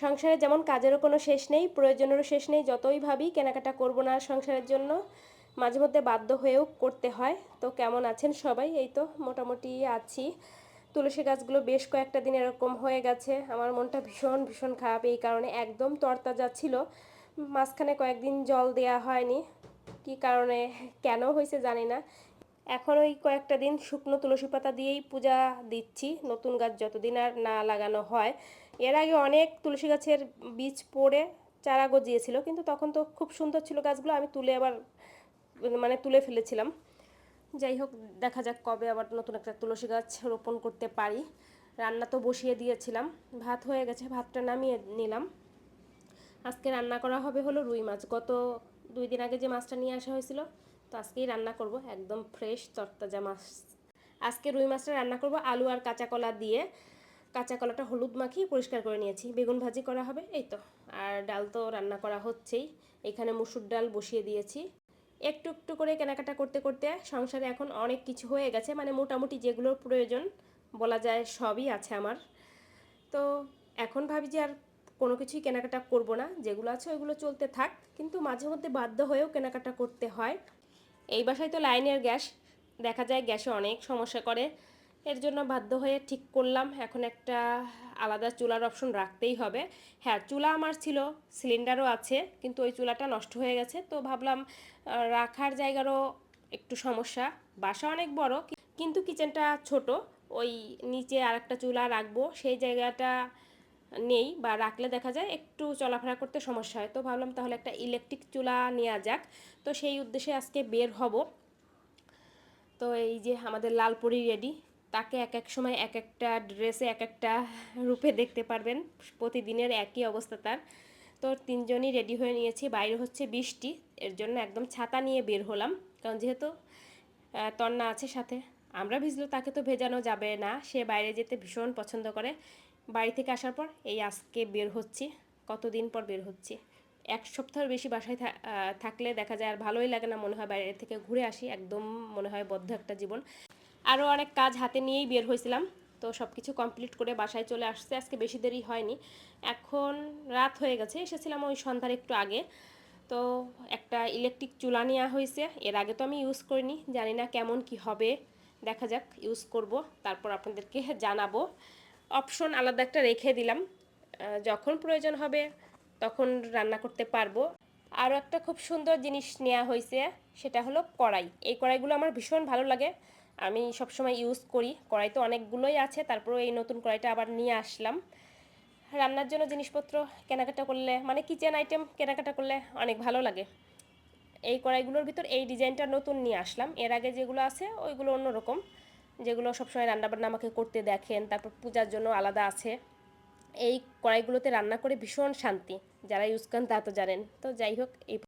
সংসারে যেমন কাজেরও কোনো শেষ নেই, প্রয়োজনেরও শেষ নেই, যতই ভাবি কেনাকাটা করব না সংসারের জন্য, মাঝে মধ্যে বাধ্য হয়েও করতে হয়। তো কেমন আছেন সবাই? এই তো মোটামুটি আছি। তুলসী গাছগুলো বেশ কয়েকটা দিন এরকম হয়ে গেছে। আমার মনটা ভীষণ ভীষণ খারাপ। এই কারণে একদম তরতাজা ছিল। মাঝখানে কয়েকদিন জল দেয়া হয়নি। কি কারণে, কেন হয়েছে জানি না। এখন ওই কয়েকটা দিন শুকনো তুলসী পাতা দিয়েই পূজা দিচ্ছি, নতুন গাছ যতদিন আর না লাগানো হয়। এর আগে অনেক তুলসী গাছের বীজ পড়ে, চারা গজিয়েছিল, কিন্তু তখন তো খুব সুন্দর ছিল গাছগুলো, আমি তুলে আবার মানে তুলে ফেলেছিলাম। যাই হোক, দেখা যাক কবে আবার নতুন একটা তুলসী গাছ রোপণ করতে পারি। রান্না তো বসিয়ে দিয়েছিলাম, ভাত হয়ে গেছে, ভাতটা নামিয়ে নিলাম। আজকে রান্না করা হবে হলো রুই মাছ। গত দুই দিন আগে যে মাছটা নিয়ে আসা হয়েছিল তো আজকেই রান্না করব, একদম ফ্রেশ তরতাজা মাছ। আজকে রুই মাছটা রান্না করব আলু আর কাঁচা কলা দিয়ে। কাঁচা কলাটা হলুদ মাখিয়ে পরিষ্কার করে নিয়েছি। বেগুন ভাজি করা হবে, এই তো। আর ডাল তো রান্না করা হচ্ছেই। এখানে মুসুর ডাল বসিয়ে দিয়েছি। একটু একটু করে কেনাকাটা করতে করতে সংসারে এখন অনেক কিছু হয়ে গেছে মানে মোটামুটি যেগুলোর প্রয়োজন বলা যায় সবই আছে আমার। তো এখন ভাবি যে আর কোনো কিছুই কেনাকাটা করব না। যেগুলো আছে ওইগুলো চলতে থাক। কিন্তু মাঝে মধ্যে বাধ্য হয়েও কেনাকাটা করতে হয়। এই বাসায় তো লাইনের গ্যাস। দেখা যায় গ্যাসে অনেক সমস্যা করে। এর জন্য বাধ্য হয়ে ঠিক করলাম। এখন একটা আলাদা চুলার অপশন রাখতেই হবে। হ্যাঁ চুলা আমার ছিল, সিলিন্ডারও আছে, কিন্তু ওই চুলাটা নষ্ট হয়ে গেছে। তো ভাবলাম রাখার জায়গারও একটু সমস্যা। বাসা অনেক বড় কিন্তু কিচেনটা ছোট। ওই নিচে আর একটা চুলা রাখব। সেই জায়গাটা নেই বা রাখলে দেখা যায় একটু চলাফেরা করতে সমস্যা হয়। তো ভাবলাম তাহলে একটা ইলেকট্রিক চুলা নেওয়া যাক। তো সেই উদ্দেশ্যে আজকে বের হব। তো এই যে আমাদের লালপুরি রেডি তাকে এক এক সময় এক একটা ড্রেসে এক একটা রূপে দেখতে পারবেন। প্রতিদিনের একই অবস্থা তার। তো তিনজনই রেডি হয়ে নিয়েছি। বাইরে হচ্ছে বৃষ্টি, এর জন্য একদম ছাতা নিয়ে বের হলাম। কারণ যেহেতু তন্না আছে সাথে। আমরা ভিজলেও তাকে তো ভেজানো যাবে না। সে বাইরে যেতে ভীষণ পছন্দ করে। বাড়ি থেকে আসার পর, এই আজকে বের হচ্ছি, কতদিন পর বের হচ্ছি? এক সপ্তাহের বেশি বাসায় থাকলে দেখা যায় আর ভালোই লাগে না মনে হয় বাইরে থেকে ঘুরে আসি, একদম মনে হয় বদ্ধ একটা জীবন। আরও অনেক কাজ হাতে নিয়েই বের হয়েছিলাম, তো সব কিছু কমপ্লিট করে বাসায় চলে আসছে, আজকে বেশি দেরি হয়নি। এখন রাত হয়ে গেছে, এসেছিলাম ওই সন্ধ্যার একটু আগে। তো একটা ইলেকট্রিক চুলা নেওয়া হয়েছে, এর আগে তো আমি ইউজ করিনি, জানি না কেমন কি হবে, দেখা যাক ইউজ করব, তারপর আপনাদেরকে জানাব। অপশন আলাদা একটা রেখে দিলাম। যখন প্রয়োজন হবে তখন রান্না করতে পারব। আরও একটা খুব সুন্দর জিনিস নেওয়া হয়েছে, সেটা হলো কড়াই। এই কড়াইগুলো আমার ভীষণ ভালো লাগে। আমি সবসময় ইউজ করি। কড়াই তো অনেকগুলোই আছে তারপরে এই নতুন কড়াইটা আবার নিয়ে আসলাম। রান্নার জন্য জিনিসপত্র কেনাকাটা করলে মানে কিচেন আইটেম কেনাকাটা করলে অনেক ভালো লাগে। এই কড়াইগুলোর ভিতর এই ডিজাইনটা নতুন নিয়ে আসলাম। এর আগে যেগুলো আছে, ওইগুলো অন্যরকম। যেগুলো সবসময় রান্নাবান্না আমাকে করতে দেখেন, তারপর পূজার জন্য আলাদা আছে। এই কড়াইগুলোতে রান্না করে ভীষণ শান্তি। যারা ইউজ করেন তা তো জানেন। তো যাই হোক, এই